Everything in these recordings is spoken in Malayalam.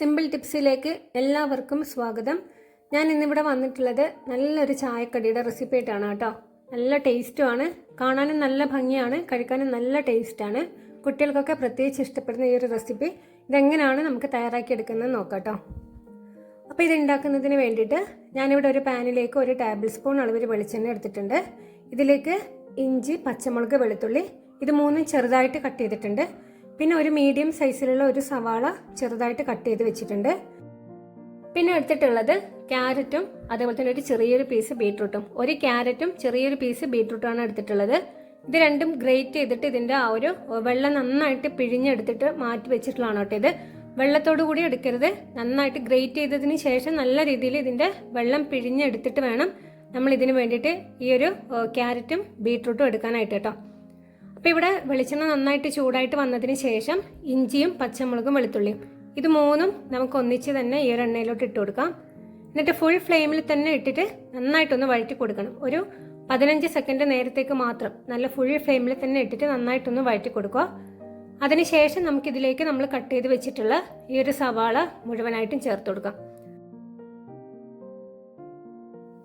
സിമ്പിൾ ടിപ്സിലേക്ക് എല്ലാവർക്കും സ്വാഗതം. ഞാൻ ഇന്നിവിടെ വന്നിട്ടുള്ളത് നല്ലൊരു ചായക്കടിയുടെ റെസിപ്പി ആയിട്ടാണ് കേട്ടോ. നല്ല ടേസ്റ്റുമാണ് കാണാനും നല്ല ഭംഗിയാണ്. കഴിക്കാനും നല്ല ടേസ്റ്റാണ് കുട്ടികൾക്കൊക്കെ പ്രത്യേകിച്ച് ഇഷ്ടപ്പെടുന്ന ഈ ഒരു റെസിപ്പി ഇതെങ്ങനെയാണ് നമുക്ക് തയ്യാറാക്കിയെടുക്കുന്നത് നോക്കാം അപ്പോൾ ഇത് ഉണ്ടാക്കുന്നതിന് വേണ്ടിയിട്ട് ഞാനിവിടെ ഒരു പാനിലേക്ക് ഒരു ടേബിൾ സ്പൂൺ അളവിൽ വെളിച്ചെണ്ണ എടുത്തിട്ടുണ്ട്. ഇതിലേക്ക് ഇഞ്ചി പച്ചമുളക് വെളുത്തുള്ളി ഇത് മൂന്നും ചെറുതായിട്ട് കട്ട് ചെയ്തിട്ടുണ്ട്. പിന്നെ ഒരു മീഡിയം സൈസിലുള്ള ഒരു സവാള ചെറുതായിട്ട് കട്ട് ചെയ്ത് വെച്ചിട്ടുണ്ട്. പിന്നെ എടുത്തിട്ടുള്ളത് ക്യാരറ്റും അതേപോലെ തന്നെ ഒരു ചെറിയൊരു പീസ് ബീട്രൂട്ടും ഒരു ക്യാരറ്റും ചെറിയൊരു പീസ് ബീട്രൂട്ടാണ് എടുത്തിട്ടുള്ളത്. ഇത് രണ്ടും ഗ്രേറ്റ് ചെയ്തിട്ട് ഇതിന്റെ ആ ഒരു വെള്ളം നന്നായിട്ട് പിഴിഞ്ഞെടുത്തിട്ട് മാറ്റി വെച്ചിട്ടുള്ളതാണ് കേട്ടോ ഇത്. വെള്ളത്തോടു കൂടി എടുക്കരുത്. നന്നായിട്ട് ഗ്രേറ്റ് ചെയ്തതിന് ശേഷം നല്ല രീതിയിൽ ഇതിന്റെ വെള്ളം പിഴിഞ്ഞെടുത്തിട്ട് വേണം നമ്മൾ ഇതിന് വേണ്ടിയിട്ട് ഈ ഒരു ക്യാരറ്റും ബീട്രൂട്ടും എടുക്കാനായിട്ട് കേട്ടോ. അപ്പോൾ ഇവിടെ വെളിച്ചെണ്ണ നന്നായിട്ട് ചൂടായിട്ട് വന്നതിന് ശേഷം ഇഞ്ചിയും പച്ചമുളകും വെളുത്തുള്ളിയും. ഇത് മൂന്നും നമുക്ക് ഒന്നിച്ച് തന്നെ ഈ ഒരു എണ്ണയിലോട്ട് ഇട്ട് കൊടുക്കാം. എന്നിട്ട് ഫുൾ ഫ്ലെയിമിൽ തന്നെ ഇട്ടിട്ട് നന്നായിട്ടൊന്ന് വഴറ്റി കൊടുക്കണം. ഒരു പതിനഞ്ച് സെക്കൻഡ് നേരത്തേക്ക് മാത്രം നല്ല ഫുൾ ഫ്ലെയിമിൽ തന്നെ ഇട്ടിട്ട് നന്നായിട്ടൊന്ന് വഴറ്റി കൊടുക്കുക. അതിനുശേഷം നമുക്കിതിലേക്ക് നമ്മൾ കട്ട് ചെയ്ത് വെച്ചിട്ടുള്ള ഈ ഒരു സവാള മുഴുവനായിട്ടും ചേർത്ത് കൊടുക്കാം.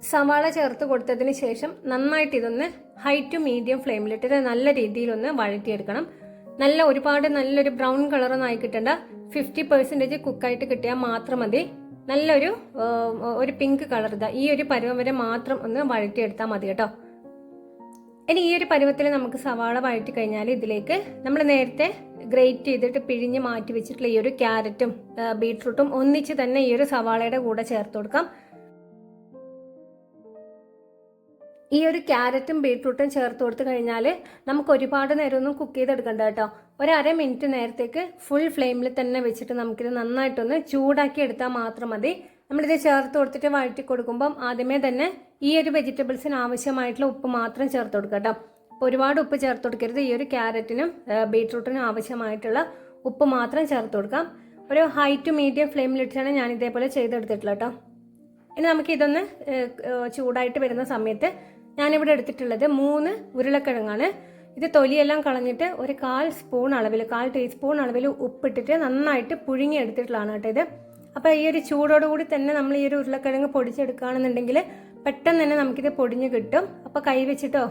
സവാള ചേർത്ത് കൊടുത്തതിന് ശേഷം നന്നായിട്ട് ഇതൊന്ന് ഹൈ ടു മീഡിയം ഫ്ലെയിമിലിട്ടിട്ട് നല്ല രീതിയിലൊന്ന് വഴറ്റിയെടുക്കണം. നല്ല ഒരുപാട് നല്ലൊരു ബ്രൗൺ കളറൊന്നും ആയി കിട്ടേണ്ട. ഫിഫ്റ്റി പെർസെന്റേജ് കുക്കായിട്ട് കിട്ടിയാൽ മാത്രം മതി. നല്ലൊരു ഒരു പിങ്ക് കളർ ഇതാ. ഈ ഒരു പരുവം വരെ മാത്രം ഒന്ന് വഴറ്റിയെടുത്താൽ മതി കേട്ടോ. ഇനി ഈ ഒരു പരുവത്തിൽ നമുക്ക് സവാള വഴറ്റി കഴിഞ്ഞാൽ ഇതിലേക്ക് നമ്മൾ നേരത്തെ ഗ്രേറ്റ് ചെയ്തിട്ട് പിഴിഞ്ഞ് മാറ്റി വെച്ചിട്ടുള്ള ഈ ഒരു ക്യാരറ്റും ബീട്രൂട്ടും ഒന്നിച്ച് തന്നെ ഈ ഒരു സവാളയുടെ കൂടെ ചേർത്ത് കൊടുക്കാം. ഈ ഒരു ക്യാരറ്റും ബീട്രൂട്ടും ചേർത്ത് കൊടുത്ത് കഴിഞ്ഞാൽ നമുക്ക് ഒരുപാട് നേരമൊന്നും കുക്ക് ചെയ്തെടുക്കണ്ട കേട്ടോ. ഒരര മിനിറ്റ് നേരത്തേക്ക് ഫുൾ ഫ്ലെയിമിൽ തന്നെ വെച്ചിട്ട് നമുക്കിത് നന്നായിട്ടൊന്ന് ചൂടാക്കി എടുത്താൽ മാത്രം മതി. നമ്മളിത് ചേർത്ത് കൊടുത്തിട്ട് വഴറ്റി കൊടുക്കുമ്പം ആദ്യമേ തന്നെ ഈ ഒരു വെജിറ്റബിൾസിന് ആവശ്യമായിട്ടുള്ള ഉപ്പ് മാത്രം ചേർത്ത് കൊടുക്കുക കേട്ടോ. അപ്പോൾ ഒരുപാട് ഉപ്പ് ചേർത്ത് കൊടുക്കരുത്. ഈ ഒരു ക്യാരറ്റിനും ബീട്രൂട്ടിനും ആവശ്യമായിട്ടുള്ള ഉപ്പ് മാത്രം ചേർത്ത് കൊടുക്കാം. ഒരു ഹൈ ടു മീഡിയം ഫ്ലെയിമിലിട്ടാണ് ഞാൻ ഇതേപോലെ ചെയ്തെടുത്തിട്ടുള്ളത് കേട്ടോ. ഇനി നമുക്ക് ഇതൊന്ന് ചൂടായിട്ട് വരുന്ന സമയത്ത് ഞാനിവിടെ എടുത്തിട്ടുള്ളത് മൂന്ന് ഉരുളക്കിഴങ്ങാണ്. ഇത് തൊലിയെല്ലാം കളഞ്ഞിട്ട് ഒരു കാൽ സ്പൂൺ അളവിൽ കാൽ ടീസ്പൂൺ അളവിൽ ഉപ്പിട്ടിട്ട് നന്നായിട്ട് പുഴുങ്ങി എടുത്തിട്ടുള്ളതാണ് കേട്ടോ ഇത്. അപ്പോൾ ഈ ഒരു ചൂടോടുകൂടി തന്നെ നമ്മൾ ഈ ഒരു ഉരുളക്കിഴങ്ങ് പൊടിച്ചെടുക്കുകയാണെന്നുണ്ടെങ്കിൽ പെട്ടെന്ന് തന്നെ നമുക്കിത് പൊടിഞ്ഞ് കിട്ടും. അപ്പോൾ കൈ വെച്ചിട്ടോ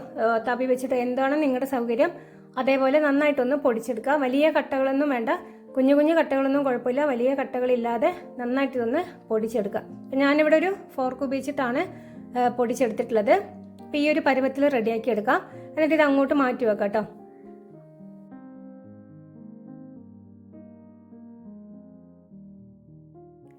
തവി വെച്ചിട്ടോ എന്താണോ നിങ്ങളുടെ സൗകര്യം അതേപോലെ നന്നായിട്ടൊന്ന് പൊടിച്ചെടുക്കുക. വലിയ കട്ടകളൊന്നും വേണ്ട. കുഞ്ഞു കുഞ്ഞു കട്ടകളൊന്നും കുഴപ്പമില്ല. വലിയ കട്ടകളില്ലാതെ നന്നായിട്ട് ഇതൊന്ന് പൊടിച്ചെടുക്കുക. ഞാനിവിടെ ഒരു ഫോർക്ക് ഉപയോഗിച്ചിട്ടാണ് പൊടിച്ചെടുത്തിട്ടുള്ളത്. അപ്പോൾ ഈ ഒരു പരുവത്തിൽ റെഡിയാക്കി എടുക്കാം. എന്നിട്ട് ഇത് അങ്ങോട്ട് മാറ്റി വെക്കാം കേട്ടോ.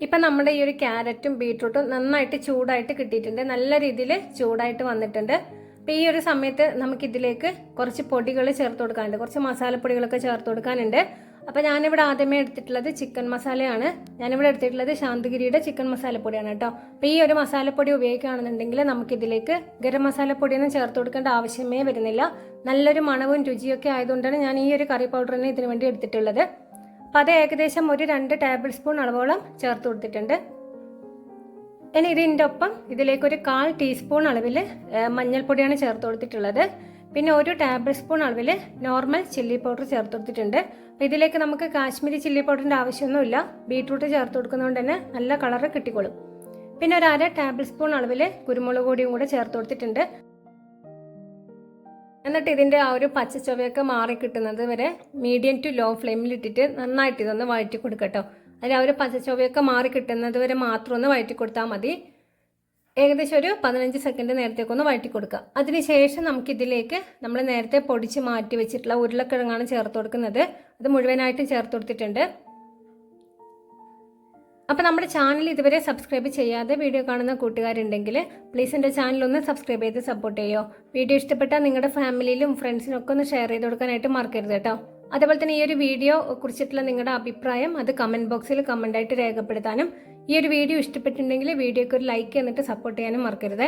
ഇപ്പം നമ്മുടെ ഈ ഒരു ക്യാരറ്റും ബീട്രൂട്ടും നന്നായിട്ട് ചൂടായിട്ട് കിട്ടിയിട്ടുണ്ട്. നല്ല രീതിയിൽ ചൂടായിട്ട് വന്നിട്ടുണ്ട്. അപ്പം ഈ ഒരു സമയത്ത് നമുക്കിതിലേക്ക് കുറച്ച് പൊടികൾ ചേർത്ത് കൊടുക്കാനുണ്ട്. കുറച്ച് മസാലപ്പൊടികളൊക്കെ ചേർത്ത് കൊടുക്കാനുണ്ട്. അപ്പോൾ ഞാനിവിടെ ആദ്യമേ എടുത്തിട്ടുള്ളത് ചിക്കൻ മസാലയാണ്. ഞാനിവിടെ എടുത്തിട്ടുള്ളത് ശാന്തഗിരിയുടെ ചിക്കൻ മസാലപ്പൊടിയാണ് കേട്ടോ. അപ്പോൾ ഈ ഒരു മസാലപ്പൊടി ഉപയോഗിക്കുകയാണെന്നുണ്ടെങ്കിൽ നമുക്കിതിലേക്ക് ഗരം മസാലപ്പൊടിയൊന്നും ചേർത്ത് കൊടുക്കേണ്ട ആവശ്യമേ വരുന്നില്ല. നല്ലൊരു മണവും രുചിയൊക്കെ ആയതുകൊണ്ടാണ് ഞാൻ ഈ ഒരു കറി പൗഡറിനെ ഇതിനു വേണ്ടി എടുത്തിട്ടുള്ളത്. അപ്പോൾ അത് ഏകദേശം ഒരു രണ്ട് ടേബിൾ സ്പൂൺ അളവോളം ചേർത്ത് കൊടുത്തിട്ടുണ്ട്. ഇനി ഇതിന്റെ ഒപ്പം ഇതിലേക്ക് ഒരു കാൽ ടീസ്പൂൺ അളവിൽ മഞ്ഞൾപ്പൊടിയാണ് ചേർത്ത് കൊടുത്തിട്ടുള്ളത്. പിന്നെ ഒരു ടേബിൾ സ്പൂൺ അളവിൽ നോർമൽ ചില്ലി പൗഡർ ചേർത്ത് കൊടുത്തിട്ടുണ്ട്. അപ്പോൾ ഇതിലേക്ക് നമുക്ക് കാശ്മീരി ചില്ലി പൗഡറിന്റെ ആവശ്യമൊന്നുമില്ല. ബീട്രൂട്ട് ചേർത്ത് കൊടുക്കുന്നതുകൊണ്ട് തന്നെ നല്ല കളറ് കിട്ടിക്കോളും. പിന്നെ ഒരു അര ടേബിൾ സ്പൂൺ അളവിൽ കുരുമുളക് പൊടിയും കൂടെ ചേർത്ത് കൊടുത്തിട്ടുണ്ട്. എന്നിട്ട് ഇതിന്റെ ആ ഒരു പച്ച ചൊവയൊക്കെ മാറി കിട്ടുന്നത് വരെ മീഡിയം ടു ലോ ഫ്ലെയിമിൽ ഇട്ടിട്ട് നന്നായിട്ട് ഇതൊന്ന് വഴറ്റി കൊടുക്കട്ടോ. അതിൽ ആ ഒരു പച്ച ചൊവയൊക്കെ മാറി കിട്ടുന്നത് വരെ മാത്രം ഒന്ന് വഴറ്റി കൊടുത്താൽ മതി. ഏകദേശം ഒരു പതിനഞ്ച് സെക്കൻഡ് നേരത്തേക്ക് ഒന്ന് വഴറ്റി കൊടുക്കുക. അതിനുശേഷം നമുക്കിതിലേക്ക് നമ്മൾ നേരത്തെ പൊടിച്ച് മാറ്റി വെച്ചിട്ടുള്ള ഉരുളക്കിഴങ്ങാണ് ചേർത്ത് കൊടുക്കുന്നത്. അത് മുഴുവനായിട്ടും ചേർത്ത് കൊടുത്തിട്ടുണ്ട്. അപ്പോൾ നമ്മുടെ ചാനൽ ഇതുവരെ സബ്സ്ക്രൈബ് ചെയ്യാതെ വീഡിയോ കാണുന്ന കൂട്ടുകാരുണ്ടെങ്കിൽ പ്ലീസ് എന്റെ ചാനൽ ഒന്ന് സബ്സ്ക്രൈബ് ചെയ്ത് സപ്പോർട്ട് ചെയ്യോ. വീഡിയോ ഇഷ്ടപ്പെട്ടാൽ നിങ്ങളുടെ ഫാമിലിയിലും ഫ്രണ്ട്സിനൊക്കെ ഒന്ന് ഷെയർ ചെയ്ത് കൊടുക്കാനായിട്ട് മറക്കരുത് കേട്ടോ. അതേപോലെ തന്നെ ഈ ഒരു വീഡിയോ കുറിച്ചിട്ടുള്ള നിങ്ങളുടെ അഭിപ്രായം അത് കമന്റ് ബോക്സിൽ കമന്റായിട്ട് രേഖപ്പെടുത്താനും ഈ ഒരു വീഡിയോ ഇഷ്ടപ്പെട്ടിട്ടുണ്ടെങ്കിൽ വീഡിയോക്ക് ഒരു ലൈക്ക് എന്നിട്ട് സപ്പോർട്ട് ചെയ്യാനും മറക്കരുത്.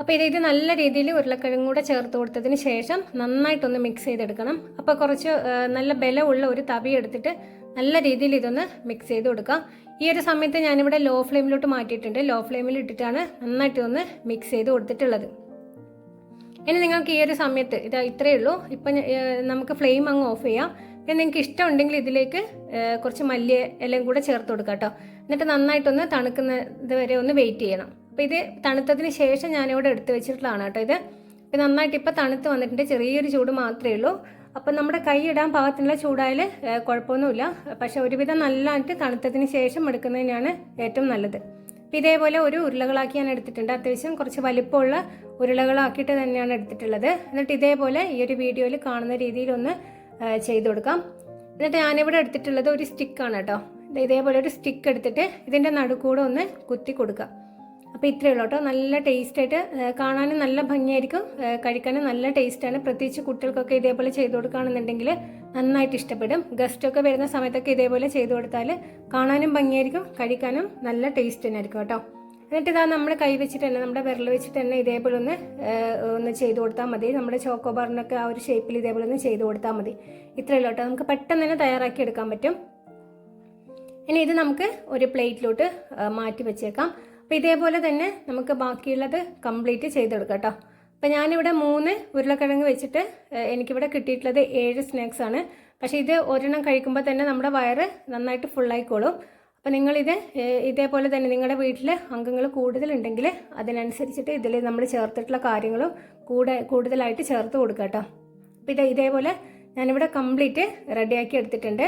അപ്പോൾ ഇത് ഇത് നല്ല രീതിയിൽ ഉരുളക്കിഴങ്ങ് കൂടെ ചേർത്ത് കൊടുത്തതിന് ശേഷം നന്നായിട്ടൊന്ന് മിക്സ് ചെയ്തെടുക്കണം. അപ്പോൾ കുറച്ച് നല്ല ബലമുള്ള ഒരു തവി എടുത്തിട്ട് നല്ല രീതിയിൽ ഇതൊന്ന് മിക്സ് ചെയ്ത് കൊടുക്കാം. ഈ ഒരു സമയത്ത് ഞാനിവിടെ ലോ ഫ്ലെയിമിലോട്ട് മാറ്റിയിട്ടുണ്ട്. ലോ ഫ്ലെയിമിൽ ഇട്ടിട്ടാണ് നന്നായിട്ട് ഒന്ന് മിക്സ് ചെയ്ത് കൊടുത്തിട്ടുള്ളത്. ഇനി നിങ്ങൾക്ക് ഈ ഒരു സമയത്ത് ഇത് ഇത്രയേ ഉള്ളൂ. ഇപ്പം നമുക്ക് ഫ്ലെയിം അങ്ങ് ഓഫ് ചെയ്യാം. പിന്നെ നിങ്ങൾക്ക് ഇഷ്ടമുണ്ടെങ്കിൽ ഇതിലേക്ക് കുറച്ച് മല്ലി എല്ലാം കൂടെ ചേർത്ത് കൊടുക്കാം കേട്ടോ. എന്നിട്ട് നന്നായിട്ടൊന്ന് തണുക്കുന്നത് വരെ ഒന്ന് വെയിറ്റ് ചെയ്യണം. അപ്പോൾ ഇത് തണുത്തതിന് ശേഷം ഞാനിവിടെ എടുത്ത് വെച്ചിട്ടുള്ളതാണ് കേട്ടോ ഇത്. ഇപ്പം നന്നായിട്ട് ഇപ്പോൾ തണുത്ത് വന്നിട്ടുണ്ട്. ചെറിയൊരു ചൂട് മാത്രമേ ഉള്ളൂ. അപ്പം നമ്മുടെ കൈ ഇടാൻ പാകത്തിനുള്ള ചൂടായാൽ കുഴപ്പമൊന്നുമില്ല. പക്ഷേ ഒരുവിധം നല്ലതായിട്ട് തണുത്തതിന് ശേഷം എടുക്കുന്നതിനാണ് ഏറ്റവും നല്ലത്. അപ്പം ഇതേപോലെ ഒരു ഉരുളകളാക്കി ഞാൻ എടുത്തിട്ടുണ്ട്. അത്യാവശ്യം കുറച്ച് വലിപ്പമുള്ള ഉരുളകളാക്കിയിട്ട് തന്നെയാണ് എടുത്തിട്ടുള്ളത്. എന്നിട്ട് ഇതേപോലെ ഈ ഒരു വീഡിയോയിൽ കാണുന്ന രീതിയിലൊന്ന് ചെയ്തു കൊടുക്കാം. എന്നിട്ട് ഞാനിവിടെ എടുത്തിട്ടുള്ളത് ഒരു സ്റ്റിക്കാണ് കേട്ടോ. ഇതേപോലെ ഒരു സ്റ്റിക്ക് എടുത്തിട്ട് ഇതിന്റെ നടുക്കൂടെ ഒന്ന് കുത്തി കൊടുക്കുക. അപ്പോൾ ഇത്രയേ ഉള്ളൂ കേട്ടോ. നല്ല ടേസ്റ്റായിട്ട് കാണാനും നല്ല ഭംഗിയായിരിക്കും. കഴിക്കാനും നല്ല ടേസ്റ്റാണ് പ്രത്യേകിച്ച് കുട്ടികൾക്കൊക്കെ ഇതേപോലെ ചെയ്ത് കൊടുക്കുകയാണെന്നുണ്ടെങ്കിൽ നന്നായിട്ട് ഇഷ്ടപ്പെടും. ഗസ്റ്റൊക്കെ വരുന്ന സമയത്തൊക്കെ ഇതേപോലെ ചെയ്ത് കൊടുത്താൽ കാണാനും ഭംഗിയായിരിക്കും കഴിക്കാനും നല്ല ടേസ്റ്റ് തന്നെ ആയിരിക്കും കേട്ടോ. എന്നിട്ട് ഇതാ നമ്മൾ കൈ വെച്ചിട്ട് തന്നെ നമ്മുടെ വിരൽ വെച്ചിട്ട് തന്നെ ഇതേപോലെ ഒന്ന് ഒന്ന് ചെയ്ത് കൊടുത്താൽ മതി. നമ്മുടെ ചോക്കോബാറിനൊക്കെ ആ ഒരു ഷേപ്പിൽ ഇതേപോലെ ഒന്ന് ചെയ്ത് കൊടുത്താൽ മതി. ഇത്രയേ കേട്ടോ. നമുക്ക് പെട്ടെന്ന് തന്നെ തയ്യാറാക്കി എടുക്കാൻ പറ്റും. ഇനി ഇത് നമുക്ക് ഒരു പ്ലേറ്റിലോട്ട് മാറ്റി വെച്ചേക്കാം. അപ്പോൾ ഇതേപോലെ തന്നെ നമുക്ക് ബാക്കിയുള്ളത് കംപ്ലീറ്റ് ചെയ്തെടുക്കാം കേട്ടോ. അപ്പോൾ ഞാനിവിടെ മൂന്ന് ഉരുളക്കിഴങ്ങ് വെച്ചിട്ട് എനിക്കിവിടെ കിട്ടിയിട്ടുള്ളത് ഏഴ് സ്നാക്സ് ആണ്. പക്ഷേ ഇത് ഒരെണ്ണം കഴിക്കുമ്പോൾ തന്നെ നമ്മുടെ വയറ് നന്നായിട്ട് ഫുള്ളായിക്കോളും അപ്പോൾ നിങ്ങളിത് ഇതേപോലെ തന്നെ നിങ്ങളുടെ വീട്ടിൽ അംഗങ്ങൾ കൂടുതലുണ്ടെങ്കിൽ അതിനനുസരിച്ചിട്ട് ഇതിൽ നമ്മൾ ചേർത്തിട്ടുള്ള കാര്യങ്ങളും കൂടെ കൂടുതലായിട്ട് ചേർത്ത് കൊടുക്കാം കേട്ടോ. അപ്പോൾ ഇത് ഇതേപോലെ ഞാനിവിടെ കംപ്ലീറ്റ് റെഡിയാക്കി എടുത്തിട്ടുണ്ട്.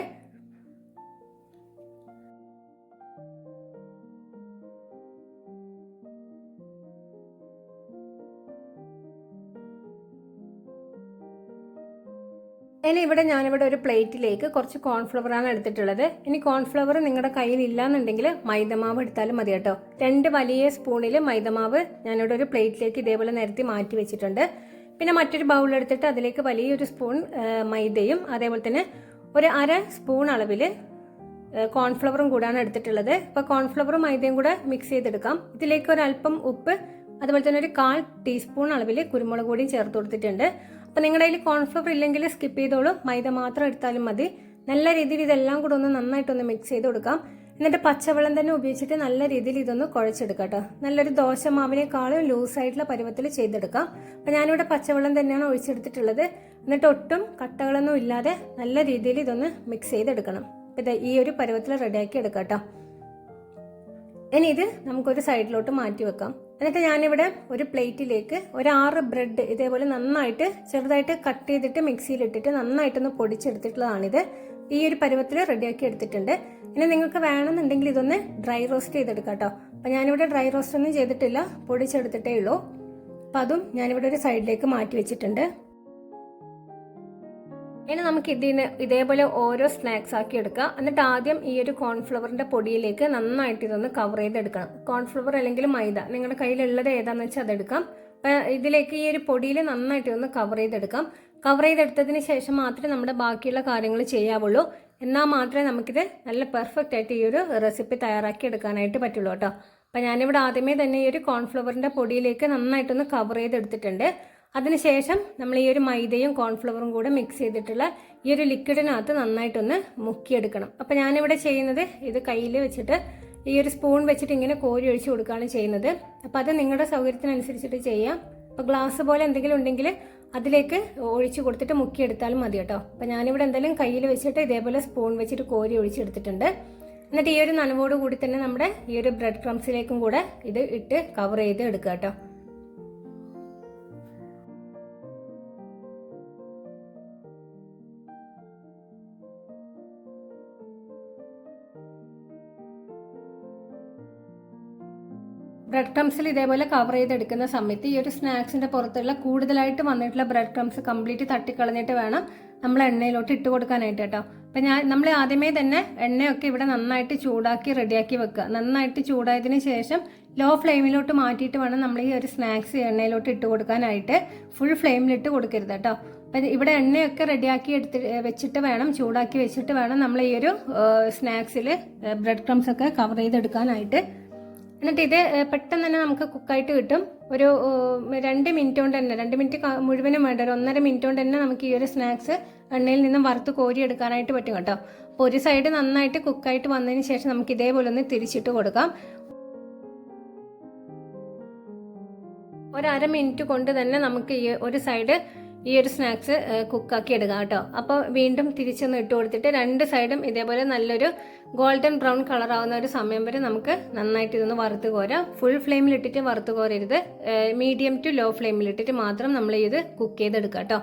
ഇനി ഇവിടെ ഞാനിവിടെ ഒരു പ്ലേറ്റിലേക്ക് കുറച്ച് കോൺഫ്ലവർ ആണ് എടുത്തിട്ടുള്ളത്. ഇനി കോൺഫ്ലവർ നിങ്ങളുടെ കയ്യിൽ ഇല്ലാന്നുണ്ടെങ്കിൽ മൈദമാവ് എടുത്താലും മതി കേട്ടോ. രണ്ട് വലിയ സ്പൂണിൽ മൈദമാവ് ഞാനിവിടെ ഒരു പ്ലേറ്റിലേക്ക് ഇതേപോലെ നിരത്തി മാറ്റി വെച്ചിട്ടുണ്ട്. പിന്നെ മറ്റൊരു ബൗൾ എടുത്തിട്ട് അതിലേക്ക് വലിയൊരു സ്പൂൺ മൈദയും അതേപോലെ തന്നെ ഒരു അര സ്പൂൺ അളവിൽ കോൺഫ്ലവറും കൂടാണ് എടുത്തിട്ടുള്ളത്. ഇപ്പോൾ കോൺഫ്ലവറും മൈദയും കൂടെ മിക്സ് ചെയ്തെടുക്കാം. ഇതിലേക്ക് ഒരു അല്പം ഉപ്പ് അതുപോലെ തന്നെ ഒരു കാൽ ടീസ്പൂൺ അളവിൽ കുരുമുളക് പൊടിയും ചേർത്ത് കൊടുത്തിട്ടുണ്ട്. അപ്പോൾ നിങ്ങളുടെ കയ്യിൽ കോൺഫ്ലവർ ഇല്ലെങ്കിൽ സ്കിപ്പ് ചെയ്തോളൂ. മൈദ മാത്രം എടുത്താലും മതി. നല്ല രീതിയിൽ ഇതെല്ലാം കൂടെ ഒന്ന് നന്നായിട്ടൊന്ന് മിക്സ് ചെയ്ത് കൊടുക്കാം. എന്നിട്ട് പച്ചവെള്ളം തന്നെ ഉപയോഗിച്ചിട്ട് നല്ല രീതിയിൽ ഇതൊന്ന് കുഴച്ചെടുക്കാം കേട്ടോ. നല്ലൊരു ദോശ മാവിനേക്കാളും ലൂസായിട്ടുള്ള പരുവത്തിൽ ചെയ്തെടുക്കാം. അപ്പം ഞാനിവിടെ പച്ചവെള്ളം തന്നെയാണ് ഒഴിച്ചെടുത്തിട്ടുള്ളത്. എന്നിട്ട് ഒട്ടും കട്ടകളൊന്നും ഇല്ലാതെ നല്ല രീതിയിൽ ഇതൊന്ന് മിക്സ് ചെയ്തെടുക്കണം. ഇത് ഈ ഒരു പരുവത്തിൽ റെഡിയാക്കി എടുക്കാം കേട്ടോ. ഇനി ഇത് നമുക്കൊരു സൈഡിലോട്ട് മാറ്റി വെക്കാം. എന്നിട്ട് ഞാനിവിടെ ഒരു പ്ലേറ്റിലേക്ക് ഒരു ആറ് ബ്രെഡ് ഇതേപോലെ നന്നായിട്ട് ചെറുതായിട്ട് കട്ട് ചെയ്തിട്ട് മിക്സിയിലിട്ടിട്ട് നന്നായിട്ടൊന്ന് പൊടിച്ചെടുത്തിട്ടുള്ളതാണിത്. ഈ ഒരു പരുവത്തിൽ റെഡിയാക്കി എടുത്തിട്ടുണ്ട്. ഇനി നിങ്ങൾക്ക് വേണമെന്നുണ്ടെങ്കിൽ ഇതൊന്ന് ഡ്രൈ റോസ്റ്റ് ചെയ്തെടുക്കാം കേട്ടോ. അപ്പം ഞാനിവിടെ ഡ്രൈ റോസ്റ്റ് ഒന്നും ചെയ്തിട്ടില്ല പൊടിച്ചെടുത്തിട്ടേ ഉള്ളൂ. അപ്പം അതും ഞാനിവിടെ ഒരു സൈഡിലേക്ക് മാറ്റി വെച്ചിട്ടുണ്ട്. ഇനി നമുക്ക് ഇതിന് ഇതേപോലെ ഓരോ സ്നാക്സ് ആക്കി എടുക്കാം. എന്നിട്ട് ആദ്യം ഈ ഒരു കോൺഫ്ലവറിന്റെ പൊടിയിലേക്ക് നന്നായിട്ട് ഇതൊന്ന് കവർ ചെയ്തെടുക്കണം. കോൺഫ്ലവർ അല്ലെങ്കിൽ മൈദ. നിങ്ങളുടെ കയ്യിലുള്ളത് ഏതാണെന്ന് വെച്ചാൽ അതെടുക്കാം. ഇതിലേക്ക് ഈ ഒരു പൊടിയിൽ നന്നായിട്ട് ഒന്ന് കവർ ചെയ്തെടുക്കാം. കവർ ചെയ്തെടുത്തതിന് ശേഷം മാത്രമേ നമ്മുടെ ബാക്കിയുള്ള കാര്യങ്ങൾ ചെയ്യാവുള്ളൂ. എന്നാൽ മാത്രമേ നമുക്കിത് നല്ല പെർഫെക്റ്റ് ആയിട്ട് ഈ ഒരു റെസിപ്പി തയ്യാറാക്കി എടുക്കാനായിട്ട് പറ്റുള്ളൂ കേട്ടോ. അപ്പം ഞാനിവിടെ ആദ്യമേ തന്നെ ഈ ഒരു കോൺഫ്ലവറിന്റെ പൊടിയിലേക്ക് നന്നായിട്ടൊന്ന് കവർ ചെയ്തെടുത്തിട്ടുണ്ട്. അതിനുശേഷം നമ്മൾ ഈ ഒരു മൈദയും കോൺഫ്ലവറും കൂടെ മിക്സ് ചെയ്തിട്ടുള്ള ഈ ഒരു ലിക്വിഡിനകത്ത് നന്നായിട്ടൊന്ന് മുക്കിയെടുക്കണം. അപ്പോൾ ഞാനിവിടെ ചെയ്യുന്നത് ഇത് കയ്യിൽ വെച്ചിട്ട് ഈ ഒരു സ്പൂൺ വെച്ചിട്ട് ഇങ്ങനെ കോരി ഒഴിച്ചു കൊടുക്കുകയാണ് ചെയ്യുന്നത്. അപ്പം അത് നിങ്ങളുടെ സൗകര്യത്തിനനുസരിച്ചിട്ട് ചെയ്യാം. അപ്പോൾ ഗ്ലാസ് പോലെ എന്തെങ്കിലും ഉണ്ടെങ്കിൽ അതിലേക്ക് ഒഴിച്ചു കൊടുത്തിട്ട് മുക്കിയെടുത്താലും മതി കേട്ടോ. അപ്പം ഞാനിവിടെ എന്തായാലും കയ്യിൽ വെച്ചിട്ട് ഇതേപോലെ സ്പൂൺ വെച്ചിട്ട് കോരി ഒഴിച്ചെടുത്തിട്ടുണ്ട്. എന്നിട്ട് ഈ ഒരു നനവോട് കൂടി തന്നെ നമ്മുടെ ഈ ഒരു ബ്രെഡ് ക്രംസിലേക്കും കൂടെ ഇത് ഇട്ട് കവർ ചെയ്ത് എടുക്കുക കേട്ടോ. ബ്രെഡ് ക്രംസിൽ ഇതേപോലെ കവർ ചെയ്തെടുക്കുന്ന സമയത്ത് ഈ ഒരു സ്നാക്സിന്റെ പുറത്തുള്ള കൂടുതലായിട്ട് വന്നിട്ടുള്ള ബ്രെഡ് ക്രംസ് കംപ്ലീറ്റ് തട്ടിക്കളഞ്ഞിട്ട് വേണം നമ്മൾ എണ്ണയിലോട്ട് ഇട്ട് കൊടുക്കാനായിട്ട് കേട്ടോ. അപ്പം ഞാൻ നമ്മൾ ആദ്യമേ തന്നെ എണ്ണയൊക്കെ ഇവിടെ നന്നായിട്ട് ചൂടാക്കി റെഡിയാക്കി വെക്കുക. നന്നായിട്ട് ചൂടായതിന് ശേഷം ലോ ഫ്ലെയിമിലോട്ട് മാറ്റിയിട്ട് വേണം നമ്മൾ ഈ ഒരു സ്നാക്സ് എണ്ണയിലോട്ട് ഇട്ട് കൊടുക്കാനായിട്ട്. ഫുൾ ഫ്ലെയിമിലിട്ട് കൊടുക്കരുത് കേട്ടോ. അപ്പം ഇവിടെ എണ്ണയൊക്കെ റെഡിയാക്കി എടുത്ത് വെച്ചിട്ട് വേണം ചൂടാക്കി വെച്ചിട്ട് വേണം നമ്മൾ ഈ ഒരു സ്നാക്സിൽ ബ്രെഡ് ക്രംസ് ഒക്കെ കവർ ചെയ്തെടുക്കാനായിട്ട്. എന്നിട്ട് ഇത് പെട്ടെന്ന് തന്നെ നമുക്ക് കുക്കായിട്ട് കിട്ടും. ഒരു രണ്ട് മിനിറ്റ് കൊണ്ട് തന്നെ രണ്ട് മിനിറ്റ് മുഴുവനും വേണ്ട ഒരു ഒന്നര മിനിറ്റ് കൊണ്ട് തന്നെ നമുക്ക് ഈ ഒരു സ്നാക്സ് എണ്ണയിൽ നിന്നും വറുത്ത് കോരി എടുക്കാനായിട്ട് പറ്റും കേട്ടോ. അപ്പോൾ ഒരു സൈഡ് നന്നായിട്ട് കുക്കായിട്ട് വന്നതിന് ശേഷം നമുക്ക് ഇതേപോലെ ഒന്ന് തിരിച്ചിട്ട് കൊടുക്കാം. ഒരു അര മിനിറ്റ് കൊണ്ട് തന്നെ നമുക്ക് ഈ ഒരു സൈഡ് ഈ ഒരു സ്നാക്സ് കുക്കാക്കി എടുക്കാം കേട്ടോ. അപ്പോൾ വീണ്ടും തിരിച്ചൊന്ന് ഇട്ട് കൊടുത്തിട്ട് രണ്ട് സൈഡും ഇതേപോലെ നല്ലൊരു ഗോൾഡൻ ബ്രൗൺ കളർ ആവുന്ന ഒരു സമയം വരെ നമുക്ക് നന്നായിട്ട് ഇതൊന്ന് വറുത്ത് കോരാം. ഫുൾ ഫ്ലെയിമിൽ ഇട്ടിട്ട് വറുത്ത് കോരരുത്. മീഡിയം ടു ലോ ഫ്ലെയിമിൽ ഇട്ടിട്ട് മാത്രം നമ്മൾ ഇത് കുക്ക് ചെയ്തെടുക്കാം കേട്ടോ.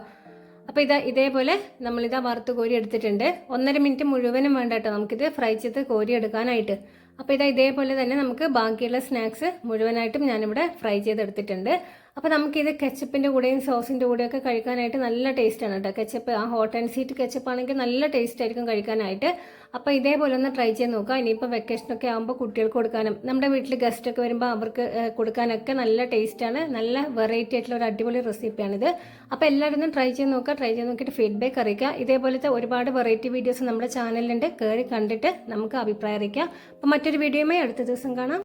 അപ്പോൾ ഇതാ ഇതേപോലെ നമ്മളിതാ വറുത്ത് കോരി എടുത്തിട്ടുണ്ട്. ഒന്നര മിനിറ്റ് മുഴുവനും വേണ്ട കേട്ടോ നമുക്കിത് ഫ്രൈ ചെയ്ത് കോരി എടുക്കാനായിട്ട്. അപ്പോൾ ഇതാ ഇതേപോലെ തന്നെ നമുക്ക് ബാക്കിയുള്ള സ്നാക്സ് മുഴുവനായിട്ടും ഞാനിവിടെ ഫ്രൈ ചെയ്തെടുത്തിട്ടുണ്ട്. അപ്പോൾ നമുക്കിത് കെച്ചപ്പിന്റെ കൂടെയും സോസിന്റെ കൂടെയൊക്കെ കഴിക്കാനായിട്ട് നല്ല ടേസ്റ്റാണ് കേട്ടോ കെച്ചപ്പ് ആ ഹോട്ട് ആൻഡ് സീറ്റ് കെച്ചപ്പ് ആണെങ്കിൽ നല്ല ടേസ്റ്റ് ആയിരിക്കും കഴിക്കാനായിട്ട്. അപ്പോൾ ഇതേപോലെ ഒന്ന് ട്രൈ ചെയ്ത് നോക്കുക. ഇനിയിപ്പോൾ വെക്കേഷനൊക്കെ ആകുമ്പോൾ കുട്ടികൾക്ക് കൊടുക്കാനും നമ്മുടെ വീട്ടിൽ ഗസ്റ്റ് ഒക്കെ വരുമ്പോൾ അവർക്ക് കൊടുക്കാനൊക്കെ നല്ല ടേസ്റ്റാണ് നല്ല വെറൈറ്റി ആയിട്ടുള്ള ഒരു അടിപൊളി റെസിപ്പിയാണിത് അപ്പോൾ എല്ലാവരും ഒന്ന് ട്രൈ ചെയ്ത് നോക്കുക. ട്രൈ ചെയ്ത് നോക്കിയിട്ട് ഫീഡ്ബാക്ക് അറിയിക്കുക. ഇതേപോലത്തെ ഒരുപാട് വെറൈറ്റി വീഡിയോസ് നമ്മുടെ ചാനലിലുണ്ട് കയറി കണ്ടിട്ട് നമുക്ക് അഭിപ്രായം അറിയിക്കാം. അപ്പോൾ മറ്റൊരു വീഡിയോയുമായി അടുത്ത ദിവസം കാണാം.